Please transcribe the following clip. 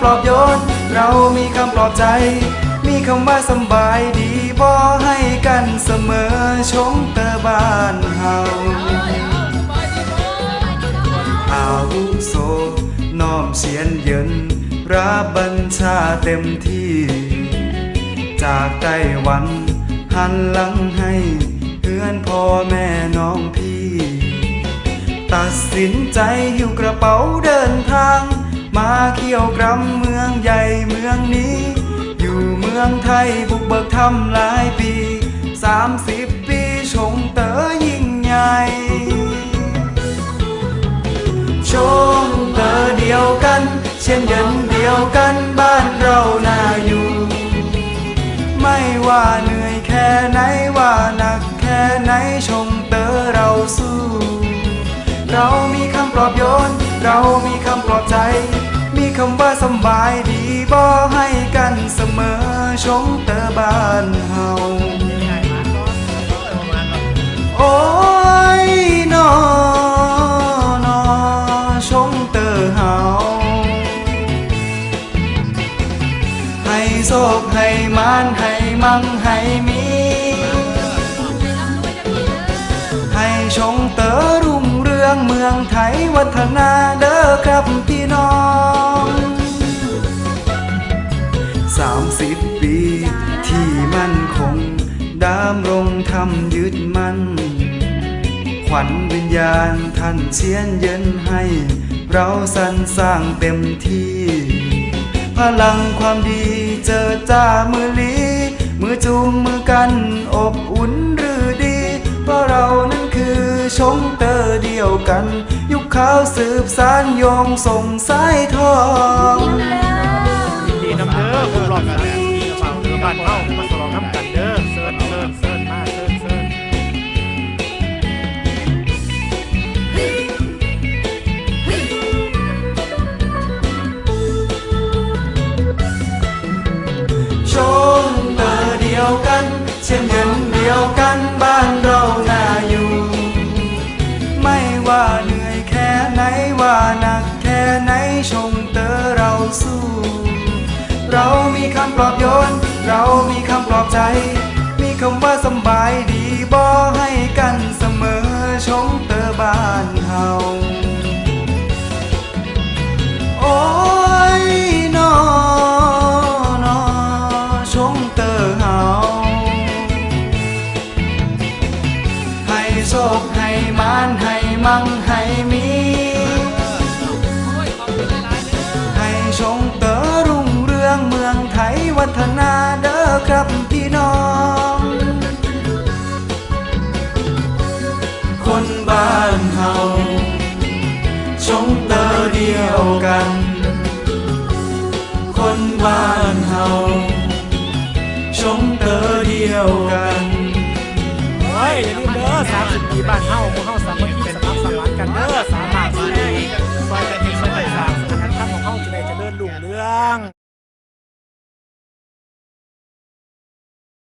ำปลอบโยน เรามีคำปลอบใจ มีคำว่าสบายดีบอให้กันเสมอชงเตอบ้านเฮาอาวุโสน้อมเสียนเยินรับบัญชาเต็มที่ จากไต้หวัน หันหลังให้เพื่อนพ่อแม่น้องพี่ ตัดสินใจหิวกระเป๋าเดินทางมา เขี่ยวกรำเมืองใหญ่เมืองนี้ อยู่เมืองไทยบุกเบิกทำหลายปี 30 ปีชงเต๋อยิ่งใหญ่ชงเตอเดียวกัน เช่นเดินเดียวกันบ้านเราน่าอยู่ ไม่ว่าเหนื่อยแค่ไหนว่าหนักแค่ไหนชงเตอเราสู้ เรามีคำปลอบโยน เรามีคำปลอบใจ สบายดีบอให้กันเสมอชงเตอบ้านเฮาโอ้ยนอนอชงเตอเฮาให้โศกให้มานให้มั่งให้มีให้ชงเตอรุ่งเรืองเมืองไทยวัฒนาเด้อครับพี่น้อง สามสิบปี ที่มั่นคง ดามรงทำยึดมั่น ขวัญวิญญาณท่านเชียนเย็นให้ เราสรรสร้างเต็มที่ พลังความดีเจอจ้ามือลีมือจูงมือกันอบอุ่นหรือดี เพราะเรานั้นคือชงเตอร์เดียวกัน ยุคขาวสืบสานโยงส่งสายทอง เด้อผมรอบกันแล้วมีกระเป๋าเรือบ้านเฮามาสลองน้ำกันเด้อเซิร์นเซิร์นเซิร์นมาเซิร์นเซิร์นชงเตอเดียวกันเช่นเดินเดียวกันบ้านเราน่าอยู่ ไม่ว่าเหนื่อยแค่ไหนว่าหนักแค่ไหนชงเตอเราสู้ คำปลอบโยน เรามีคำปลอบใจ มีคำว่าสบายดีบอให้กันเสมอชงเตอบ้านเฮาโอ้ยนอนอชงเตอเฮาให้โชคให้มานให้มั่งให้มี วัฒนาเด้อครับพี่น้อง คนบ้านเฮาชงเตอเดียวกัน คนบ้านเฮาชงเตอเดียวกันเฮ้ยอย่าลืเด้อสามสิบปีบ้านเฮาพวกเฮาสามัคคีสมัครสมานกันเด้อสามารถม